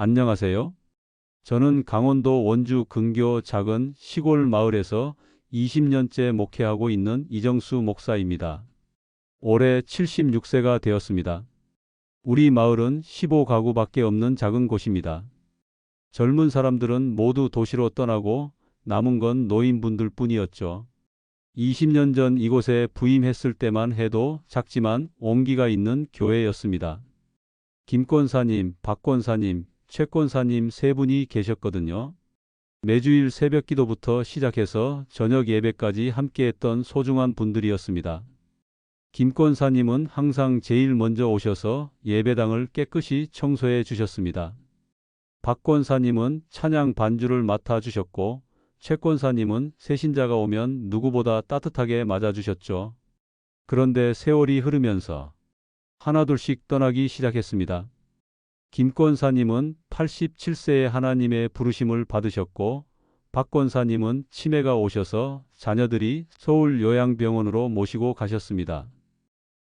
안녕하세요. 저는 강원도 원주 근교 작은 시골 마을에서 20년째 목회하고 있는 이정수 목사입니다. 올해 76세가 되었습니다. 우리 마을은 15가구밖에 없는 작은 곳입니다. 젊은 사람들은 모두 도시로 떠나고 남은 건 노인분들 뿐이었죠. 20년 전 이곳에 부임했을 때만 해도 작지만 온기가 있는 교회였습니다. 김 권사님, 박 권사님, 최권사님 세 분이 계셨거든요. 매주일 새벽 기도부터 시작해서 저녁 예배까지 함께했던 소중한 분들이었습니다. 김권사님은 항상 제일 먼저 오셔서 예배당을 깨끗이 청소해 주셨습니다. 박권사님은 찬양 반주를 맡아 주셨고 최권사님은 새신자가 오면 누구보다 따뜻하게 맞아 주셨죠. 그런데 세월이 흐르면서 하나둘씩 떠나기 시작했습니다. 김 권사님은 87세에 하나님의 부르심을 받으셨고 박 권사님은 치매가 오셔서 자녀들이 서울 요양병원으로 모시고 가셨습니다.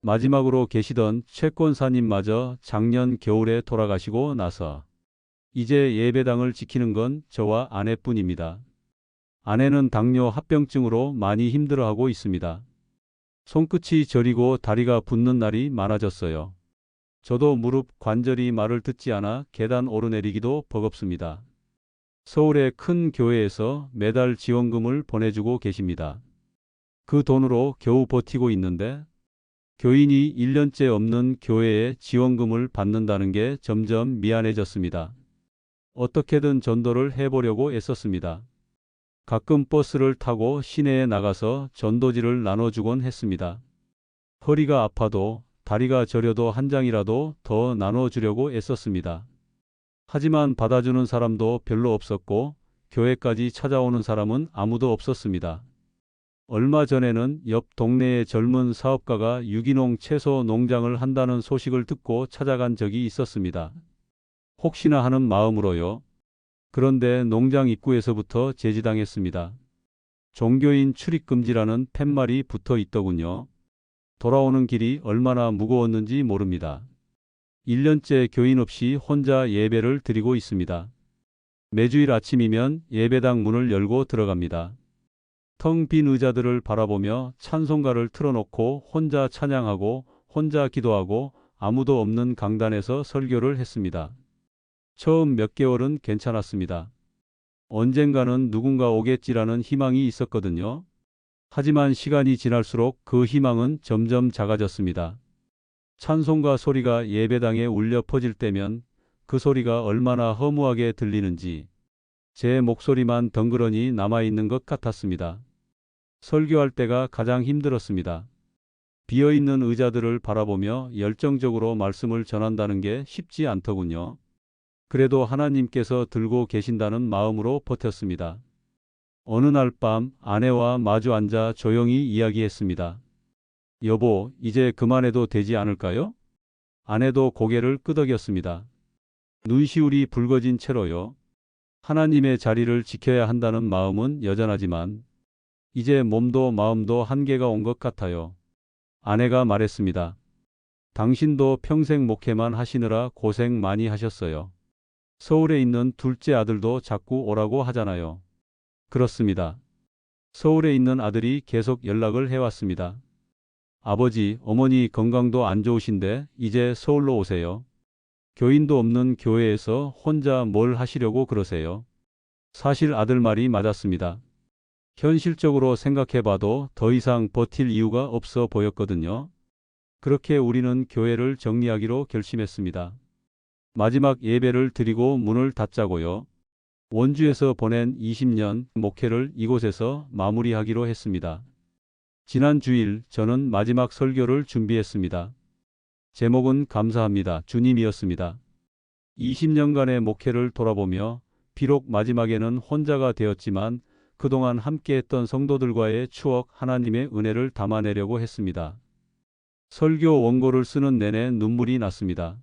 마지막으로 계시던 최 권사님마저 작년 겨울에 돌아가시고 나서 이제 예배당을 지키는 건 저와 아내뿐입니다. 아내는 당뇨 합병증으로 많이 힘들어하고 있습니다. 손끝이 저리고 다리가 붓는 날이 많아졌어요. 저도 무릎 관절이 말을 듣지 않아 계단 오르내리기도 버겁습니다. 서울의 큰 교회에서 매달 지원금을 보내주고 계십니다. 그 돈으로 겨우 버티고 있는데 교인이 1년째 없는 교회에 지원금을 받는다는 게 점점 미안해졌습니다. 어떻게든 전도를 해보려고 애썼습니다. 가끔 버스를 타고 시내에 나가서 전도지를 나눠주곤 했습니다. 허리가 아파도 다리가 저려도 한 장이라도 더 나눠주려고 애썼습니다. 하지만 받아주는 사람도 별로 없었고 교회까지 찾아오는 사람은 아무도 없었습니다. 얼마 전에는 옆 동네의 젊은 사업가가 유기농 채소 농장을 한다는 소식을 듣고 찾아간 적이 있었습니다. 혹시나 하는 마음으로요. 그런데 농장 입구에서부터 제지당했습니다. 종교인 출입금지라는 팻말이 붙어 있더군요. 돌아오는 길이 얼마나 무거웠는지 모릅니다. 1년째 교인 없이 혼자 예배를 드리고 있습니다. 매주일 아침이면 예배당 문을 열고 들어갑니다. 텅 빈 의자들을 바라보며 찬송가를 틀어놓고 혼자 찬양하고 혼자 기도하고 아무도 없는 강단에서 설교를 했습니다. 처음 몇 개월은 괜찮았습니다. 언젠가는 누군가 오겠지라는 희망이 있었거든요. 하지만 시간이 지날수록 그 희망은 점점 작아졌습니다. 찬송가 소리가 예배당에 울려 퍼질 때면 그 소리가 얼마나 허무하게 들리는지 제 목소리만 덩그러니 남아있는 것 같았습니다. 설교할 때가 가장 힘들었습니다. 비어있는 의자들을 바라보며 열정적으로 말씀을 전한다는 게 쉽지 않더군요. 그래도 하나님께서 들고 계신다는 마음으로 버텼습니다. 어느 날 밤 아내와 마주 앉아 조용히 이야기했습니다. 여보, 이제 그만해도 되지 않을까요? 아내도 고개를 끄덕였습니다. 눈시울이 붉어진 채로요. 하나님의 자리를 지켜야 한다는 마음은 여전하지만 이제 몸도 마음도 한계가 온 것 같아요. 아내가 말했습니다. 당신도 평생 목회만 하시느라 고생 많이 하셨어요. 서울에 있는 둘째 아들도 자꾸 오라고 하잖아요. 그렇습니다. 서울에 있는 아들이 계속 연락을 해왔습니다. 아버지, 어머니 건강도 안 좋으신데 이제 서울로 오세요. 교인도 없는 교회에서 혼자 뭘 하시려고 그러세요. 사실 아들 말이 맞았습니다. 현실적으로 생각해봐도 더 이상 버틸 이유가 없어 보였거든요. 그렇게 우리는 교회를 정리하기로 결심했습니다. 마지막 예배를 드리고 문을 닫자고요. 원주에서 보낸 20년 목회를 이곳에서 마무리하기로 했습니다. 지난 주일 저는 마지막 설교를 준비했습니다. 제목은 감사합니다. 주님이었습니다. 20년간의 목회를 돌아보며 비록 마지막에는 혼자가 되었지만 그동안 함께했던 성도들과의 추억 하나님의 은혜를 담아내려고 했습니다. 설교 원고를 쓰는 내내 눈물이 났습니다.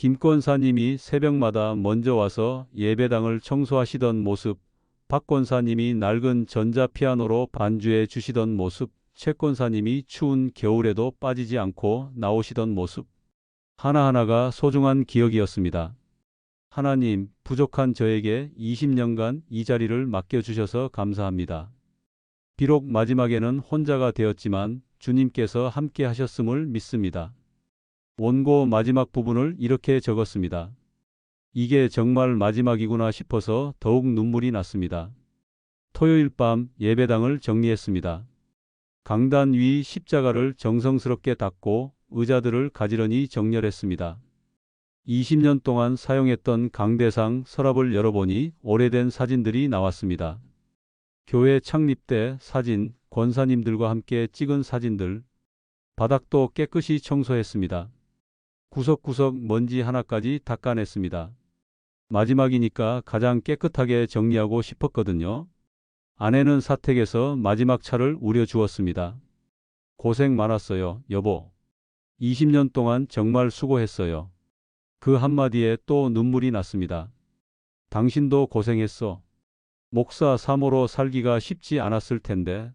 김권사님이 새벽마다 먼저 와서 예배당을 청소하시던 모습, 박권사님이 낡은 전자피아노로 반주해 주시던 모습, 최권사님이 추운 겨울에도 빠지지 않고 나오시던 모습, 하나하나가 소중한 기억이었습니다. 하나님, 부족한 저에게 20년간 이 자리를 맡겨주셔서 감사합니다. 비록 마지막에는 혼자가 되었지만 주님께서 함께 하셨음을 믿습니다. 원고 마지막 부분을 이렇게 적었습니다. 이게 정말 마지막이구나 싶어서 더욱 눈물이 났습니다. 토요일 밤 예배당을 정리했습니다. 강단 위 십자가를 정성스럽게 닦고 의자들을 가지런히 정렬했습니다. 20년 동안 사용했던 강대상 서랍을 열어보니 오래된 사진들이 나왔습니다. 교회 창립 때 사진, 권사님들과 함께 찍은 사진들, 바닥도 깨끗이 청소했습니다. 구석구석 먼지 하나까지 닦아냈습니다. 마지막이니까 가장 깨끗하게 정리하고 싶었거든요. 아내는 사택에서 마지막 차를 우려주었습니다. 고생 많았어요, 여보. 20년 동안 정말 수고했어요. 그 한마디에 또 눈물이 났습니다. 당신도 고생했어. 목사 사모로 살기가 쉽지 않았을 텐데.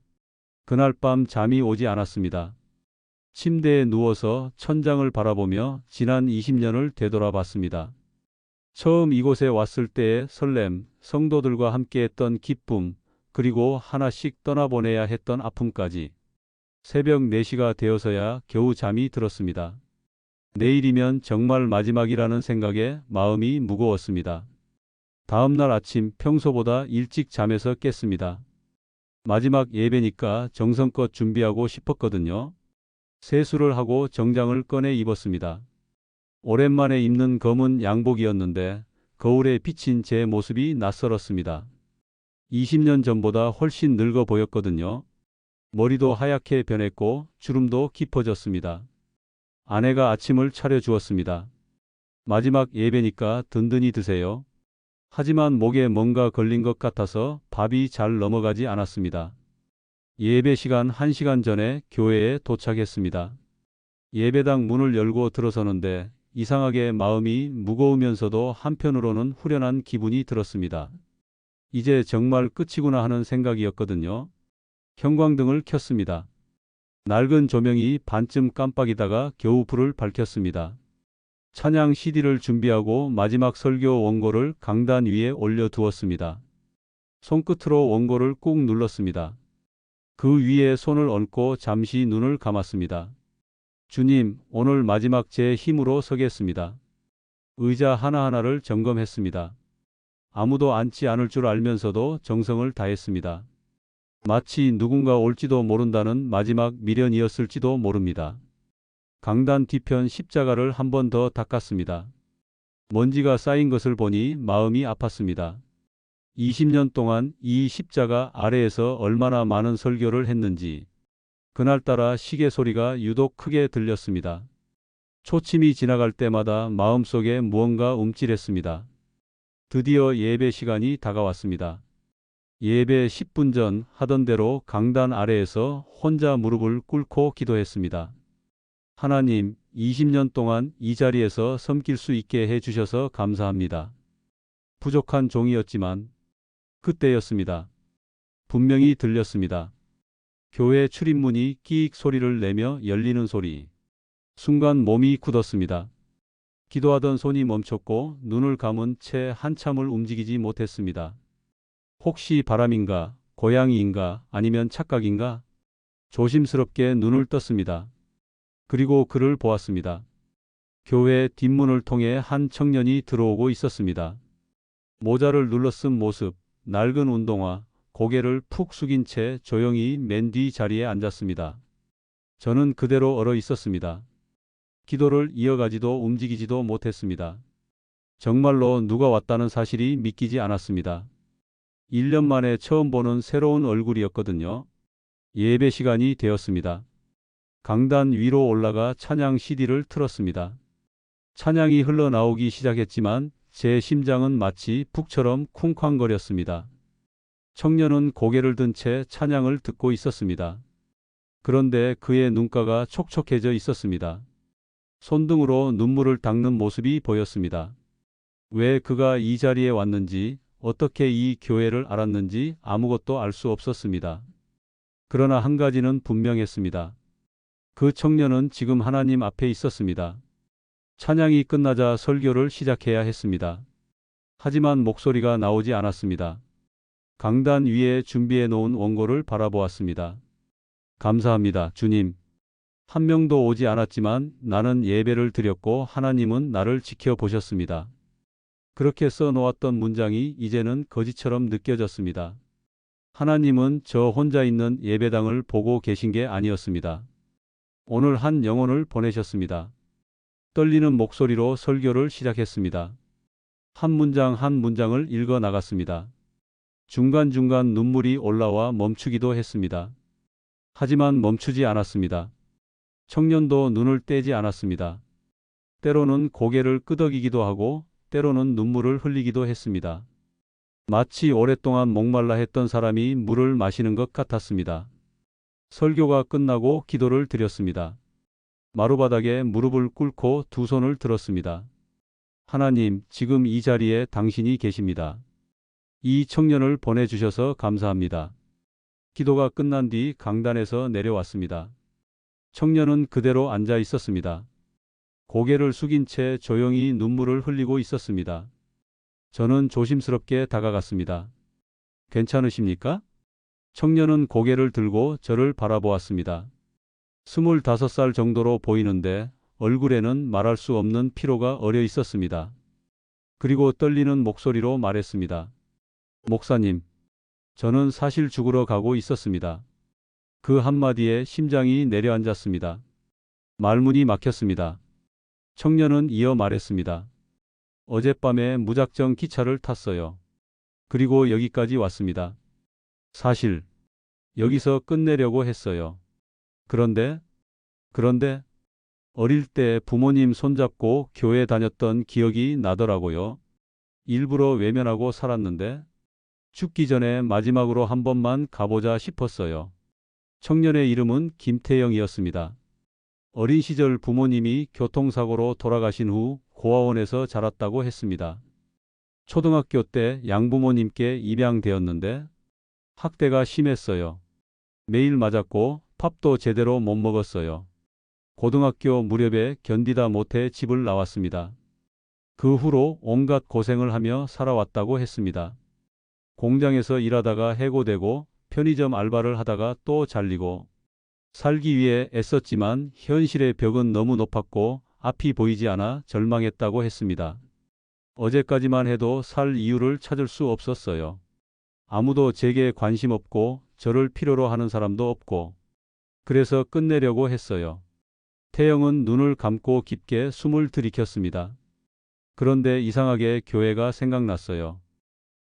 그날 밤 잠이 오지 않았습니다. 침대에 누워서 천장을 바라보며 지난 20년을 되돌아봤습니다. 처음 이곳에 왔을 때의 설렘, 성도들과 함께했던 기쁨, 그리고 하나씩 떠나보내야 했던 아픔까지. 새벽 4시가 되어서야 겨우 잠이 들었습니다. 내일이면 정말 마지막이라는 생각에 마음이 무거웠습니다. 다음 날 아침 평소보다 일찍 잠에서 깼습니다. 마지막 예배니까 정성껏 준비하고 싶었거든요. 세수를 하고 정장을 꺼내 입었습니다. 오랜만에 입는 검은 양복이었는데 거울에 비친 제 모습이 낯설었습니다. 20년 전보다 훨씬 늙어 보였거든요. 머리도 하얗게 변했고 주름도 깊어졌습니다. 아내가 아침을 차려주었습니다. 마지막 예배니까 든든히 드세요. 하지만 목에 뭔가 걸린 것 같아서 밥이 잘 넘어가지 않았습니다. 예배 시간 1시간 전에 교회에 도착했습니다. 예배당 문을 열고 들어서는데 이상하게 마음이 무거우면서도 한편으로는 후련한 기분이 들었습니다. 이제 정말 끝이구나 하는 생각이었거든요. 형광등을 켰습니다. 낡은 조명이 반쯤 깜빡이다가 겨우 불을 밝혔습니다. 찬양 CD를 준비하고 마지막 설교 원고를 강단 위에 올려두었습니다. 손끝으로 원고를 꾹 눌렀습니다. 그 위에 손을 얹고 잠시 눈을 감았습니다. 주님, 오늘 마지막 제 힘으로 서겠습니다. 의자 하나하나를 점검했습니다. 아무도 앉지 않을 줄 알면서도 정성을 다했습니다. 마치 누군가 올지도 모른다는 마지막 미련이었을지도 모릅니다. 강단 뒤편 십자가를 한 번 더 닦았습니다. 먼지가 쌓인 것을 보니 마음이 아팠습니다. 20년 동안 이 십자가 아래에서 얼마나 많은 설교를 했는지 그날따라 시계 소리가 유독 크게 들렸습니다. 초침이 지나갈 때마다 마음속에 무언가 움찔했습니다. 드디어 예배 시간이 다가왔습니다. 예배 10분 전 하던 대로 강단 아래에서 혼자 무릎을 꿇고 기도했습니다. 하나님, 20년 동안 이 자리에서 섬길 수 있게 해주셔서 감사합니다. 부족한 종이었지만 그때였습니다. 분명히 들렸습니다. 교회 출입문이 끼익 소리를 내며 열리는 소리. 순간 몸이 굳었습니다. 기도하던 손이 멈췄고 눈을 감은 채 한참을 움직이지 못했습니다. 혹시 바람인가, 고양이인가, 아니면 착각인가? 조심스럽게 눈을 떴습니다. 그리고 그를 보았습니다. 교회 뒷문을 통해 한 청년이 들어오고 있었습니다. 모자를 눌러쓴 모습, 낡은 운동화, 고개를 푹 숙인 채 조용히 맨 뒤 자리에 앉았습니다. 저는 그대로 얼어 있었습니다. 기도를 이어가지도 움직이지도 못했습니다. 정말로 누가 왔다는 사실이 믿기지 않았습니다. 1년 만에 처음 보는 새로운 얼굴이었거든요. 예배 시간이 되었습니다. 강단 위로 올라가 찬양 CD를 틀었습니다. 찬양이 흘러나오기 시작했지만 제 심장은 마치 북처럼 쿵쾅거렸습니다. 청년은 고개를 든 채 찬양을 듣고 있었습니다. 그런데 그의 눈가가 촉촉해져 있었습니다. 손등으로 눈물을 닦는 모습이 보였습니다. 왜 그가 이 자리에 왔는지, 어떻게 이 교회를 알았는지 아무것도 알 수 없었습니다. 그러나 한 가지는 분명했습니다. 그 청년은 지금 하나님 앞에 있었습니다. 찬양이 끝나자 설교를 시작해야 했습니다. 하지만 목소리가 나오지 않았습니다. 강단 위에 준비해 놓은 원고를 바라보았습니다. 감사합니다, 주님. 한 명도 오지 않았지만 나는 예배를 드렸고 하나님은 나를 지켜보셨습니다. 그렇게 써 놓았던 문장이 이제는 거짓처럼 느껴졌습니다. 하나님은 저 혼자 있는 예배당을 보고 계신 게 아니었습니다. 오늘 한 영혼을 보내셨습니다. 떨리는 목소리로 설교를 시작했습니다. 한 문장 한 문장을 읽어 나갔습니다. 중간중간 눈물이 올라와 멈추기도 했습니다. 하지만 멈추지 않았습니다. 청년도 눈을 떼지 않았습니다. 때로는 고개를 끄덕이기도 하고 때로는 눈물을 흘리기도 했습니다. 마치 오랫동안 목말라 했던 사람이 물을 마시는 것 같았습니다. 설교가 끝나고 기도를 드렸습니다. 마루바닥에 무릎을 꿇고 두 손을 들었습니다. 하나님, 지금 이 자리에 당신이 계십니다. 이 청년을 보내주셔서 감사합니다. 기도가 끝난 뒤 강단에서 내려왔습니다. 청년은 그대로 앉아 있었습니다. 고개를 숙인 채 조용히 눈물을 흘리고 있었습니다. 저는 조심스럽게 다가갔습니다. 괜찮으십니까? 청년은 고개를 들고 저를 바라보았습니다. 스물다섯 살 정도로 보이는데 얼굴에는 말할 수 없는 피로가 어려 있었습니다. 그리고 떨리는 목소리로 말했습니다. 목사님, 저는 사실 죽으러 가고 있었습니다. 그 한마디에 심장이 내려앉았습니다. 말문이 막혔습니다. 청년은 이어 말했습니다. 어젯밤에 무작정 기차를 탔어요. 그리고 여기까지 왔습니다. 사실, 여기서 끝내려고 했어요. 그런데, 그런데, 어릴 때 부모님 손잡고 교회 다녔던 기억이 나더라고요. 일부러 외면하고 살았는데, 죽기 전에 마지막으로 한 번만 가보자 싶었어요. 청년의 이름은 김태영이었습니다. 어린 시절 부모님이 교통사고로 돌아가신 후 고아원에서 자랐다고 했습니다. 초등학교 때 양부모님께 입양되었는데 학대가 심했어요. 매일 맞았고 밥도 제대로 못 먹었어요. 고등학교 무렵에 견디다 못해 집을 나왔습니다. 그 후로 온갖 고생을 하며 살아왔다고 했습니다. 공장에서 일하다가 해고되고 편의점 알바를 하다가 또 잘리고 살기 위해 애썼지만 현실의 벽은 너무 높았고 앞이 보이지 않아 절망했다고 했습니다. 어제까지만 해도 살 이유를 찾을 수 없었어요. 아무도 제게 관심 없고 저를 필요로 하는 사람도 없고 그래서 끝내려고 했어요. 태영은 눈을 감고 깊게 숨을 들이켰습니다. 그런데 이상하게 교회가 생각났어요.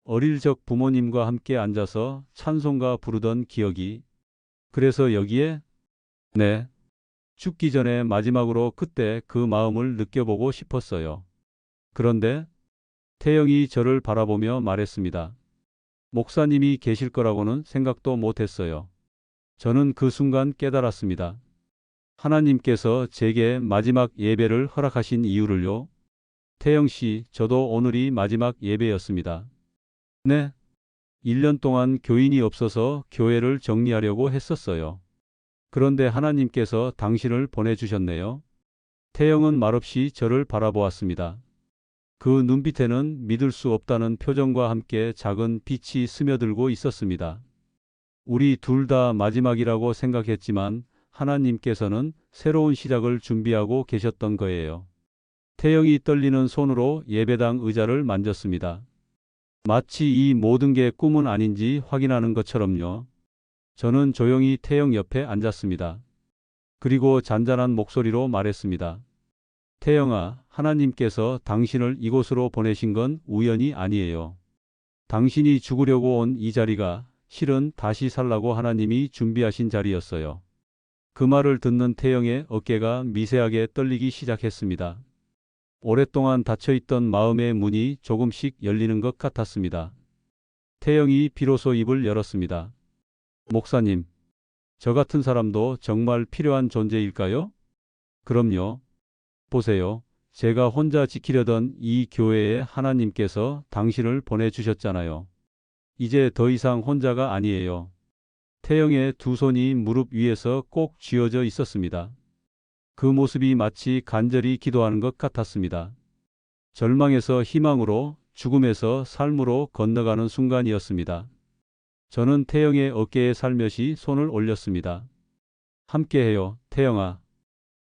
어릴 적 부모님과 함께 앉아서 찬송가 부르던 기억이 그래서 여기에 네 죽기 전에 마지막으로 그때 그 마음을 느껴보고 싶었어요. 그런데 태영이 저를 바라보며 말했습니다. 목사님이 계실 거라고는 생각도 못했어요. 저는 그 순간 깨달았습니다. 하나님께서 제게 마지막 예배를 허락하신 이유를요. 태영 씨, 저도 오늘이 마지막 예배였습니다. 네. 1년 동안 교인이 없어서 교회를 정리하려고 했었어요. 그런데 하나님께서 당신을 보내주셨네요. 태영은 말없이 저를 바라보았습니다. 그 눈빛에는 믿을 수 없다는 표정과 함께 작은 빛이 스며들고 있었습니다. 우리 둘 다 마지막이라고 생각했지만 하나님께서는 새로운 시작을 준비하고 계셨던 거예요. 태영이 떨리는 손으로 예배당 의자를 만졌습니다. 마치 이 모든 게 꿈은 아닌지 확인하는 것처럼요. 저는 조용히 태영 옆에 앉았습니다. 그리고 잔잔한 목소리로 말했습니다. 태영아, 하나님께서 당신을 이곳으로 보내신 건 우연이 아니에요. 당신이 죽으려고 온 이 자리가 실은 다시 살라고 하나님이 준비하신 자리였어요. 그 말을 듣는 태영의 어깨가 미세하게 떨리기 시작했습니다. 오랫동안 닫혀있던 마음의 문이 조금씩 열리는 것 같았습니다. 태영이 비로소 입을 열었습니다. 목사님, 저 같은 사람도 정말 필요한 존재일까요? 그럼요. 보세요. 제가 혼자 지키려던 이 교회에 하나님께서 당신을 보내주셨잖아요. 이제 더 이상 혼자가 아니에요. 태영의 두 손이 무릎 위에서 꼭 쥐어져 있었습니다. 그 모습이 마치 간절히 기도하는 것 같았습니다. 절망에서 희망으로, 죽음에서 삶으로 건너가는 순간이었습니다. 저는 태영의 어깨에 살며시 손을 올렸습니다. 함께해요, 태영아.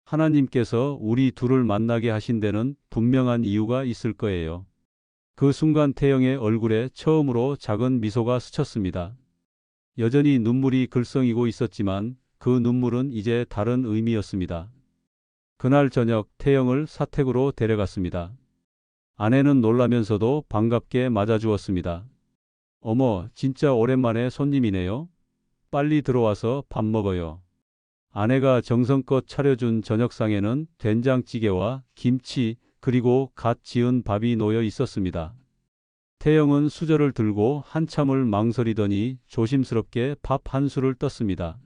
하나님께서 우리 둘을 만나게 하신 데는 분명한 이유가 있을 거예요. 그 순간 태영의 얼굴에 처음으로 작은 미소가 스쳤습니다. 여전히 눈물이 글썽이고 있었지만 그 눈물은 이제 다른 의미였습니다. 그날 저녁 태영을 사택으로 데려갔습니다. 아내는 놀라면서도 반갑게 맞아주었습니다. 어머, 진짜 오랜만에 손님이네요. 빨리 들어와서 밥 먹어요. 아내가 정성껏 차려준 저녁상에는 된장찌개와 김치 그리고 갓 지은 밥이 놓여 있었습니다. 태영은 수저를 들고 한참을 망설이더니 조심스럽게 밥한 술을 떴습니다.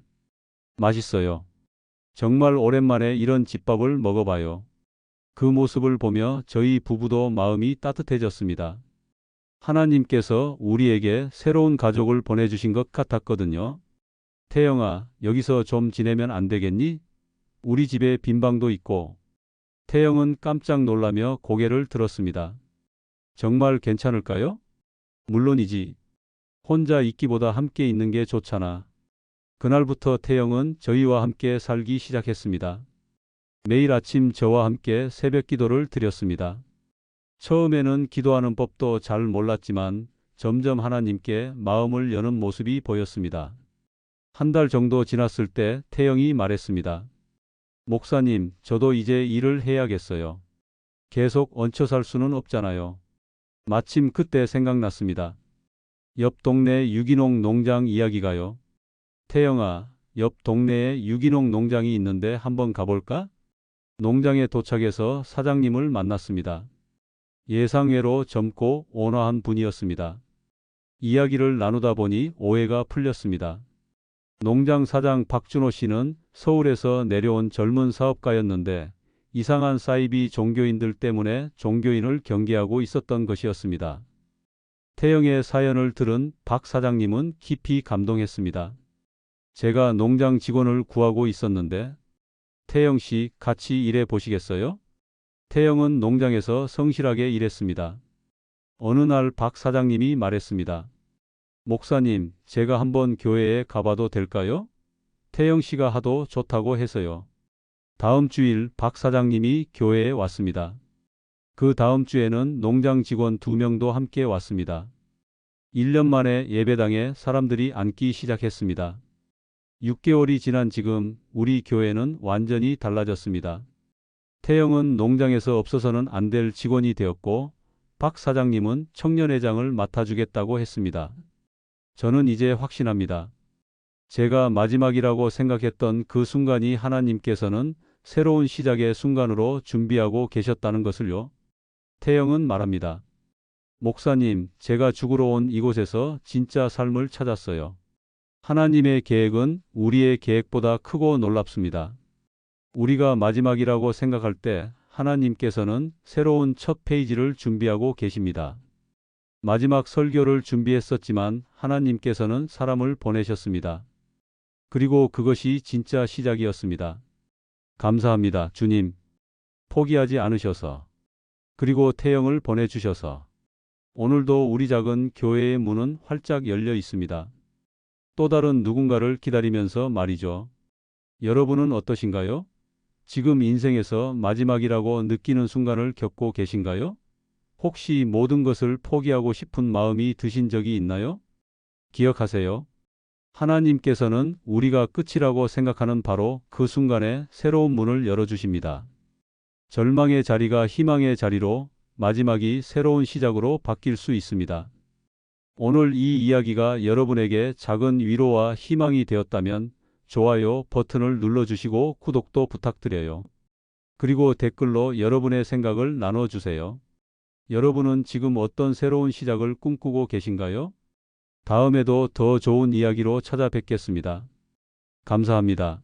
맛있어요. 정말 오랜만에 이런 집밥을 먹어봐요. 그 모습을 보며 저희 부부도 마음이 따뜻해졌습니다. 하나님께서 우리에게 새로운 가족을 보내주신 것 같았거든요. 태영아, 여기서 좀 지내면 안 되겠니? 우리 집에 빈 방도 있고. 태영은 깜짝 놀라며 고개를 들었습니다. 정말 괜찮을까요? 물론이지. 혼자 있기보다 함께 있는 게 좋잖아. 그날부터 태영은 저희와 함께 살기 시작했습니다. 매일 아침 저와 함께 새벽 기도를 드렸습니다. 처음에는 기도하는 법도 잘 몰랐지만 점점 하나님께 마음을 여는 모습이 보였습니다. 한 달 정도 지났을 때 태영이 말했습니다. 목사님, 저도 이제 일을 해야겠어요. 계속 얹혀 살 수는 없잖아요. 마침 그때 생각났습니다. 옆 동네 유기농 농장 이야기가요. 태영아, 옆 동네에 유기농 농장이 있는데 한번 가볼까? 농장에 도착해서 사장님을 만났습니다. 예상외로 젊고 온화한 분이었습니다. 이야기를 나누다 보니 오해가 풀렸습니다. 농장 사장 박준호 씨는 서울에서 내려온 젊은 사업가였는데 이상한 사이비 종교인들 때문에 종교인을 경계하고 있었던 것이었습니다. 태영의 사연을 들은 박 사장님은 깊이 감동했습니다. 제가 농장 직원을 구하고 있었는데 태영 씨 같이 일해 보시겠어요? 태영은 농장에서 성실하게 일했습니다. 어느 날 박 사장님이 말했습니다. 목사님, 제가 한번 교회에 가봐도 될까요? 태영 씨가 하도 좋다고 해서요. 다음 주일 박 사장님이 교회에 왔습니다. 그 다음 주에는 농장 직원 두 명도 함께 왔습니다. 1년 만에 예배당에 사람들이 앉기 시작했습니다. 6개월이 지난 지금 우리 교회는 완전히 달라졌습니다. 태영은 농장에서 없어서는 안 될 직원이 되었고 박 사장님은 청년회장을 맡아주겠다고 했습니다. 저는 이제 확신합니다. 제가 마지막이라고 생각했던 그 순간이 하나님께서는 새로운 시작의 순간으로 준비하고 계셨다는 것을요. 태영은 말합니다. 목사님, 제가 죽으러 온 이곳에서 진짜 삶을 찾았어요. 하나님의 계획은 우리의 계획보다 크고 놀랍습니다. 우리가 마지막이라고 생각할 때 하나님께서는 새로운 첫 페이지를 준비하고 계십니다. 마지막 설교를 준비했었지만 하나님께서는 사람을 보내셨습니다. 그리고 그것이 진짜 시작이었습니다. 감사합니다, 주님. 포기하지 않으셔서. 그리고 태영을 보내주셔서. 오늘도 우리 작은 교회의 문은 활짝 열려 있습니다. 또 다른 누군가를 기다리면서 말이죠. 여러분은 어떠신가요? 지금 인생에서 마지막이라고 느끼는 순간을 겪고 계신가요? 혹시 모든 것을 포기하고 싶은 마음이 드신 적이 있나요? 기억하세요. 하나님께서는 우리가 끝이라고 생각하는 바로 그 순간에 새로운 문을 열어주십니다. 절망의 자리가 희망의 자리로 마지막이 새로운 시작으로 바뀔 수 있습니다. 오늘 이 이야기가 여러분에게 작은 위로와 희망이 되었다면 좋아요 버튼을 눌러주시고 구독도 부탁드려요. 그리고 댓글로 여러분의 생각을 나눠주세요. 여러분은 지금 어떤 새로운 시작을 꿈꾸고 계신가요? 다음에도 더 좋은 이야기로 찾아뵙겠습니다. 감사합니다.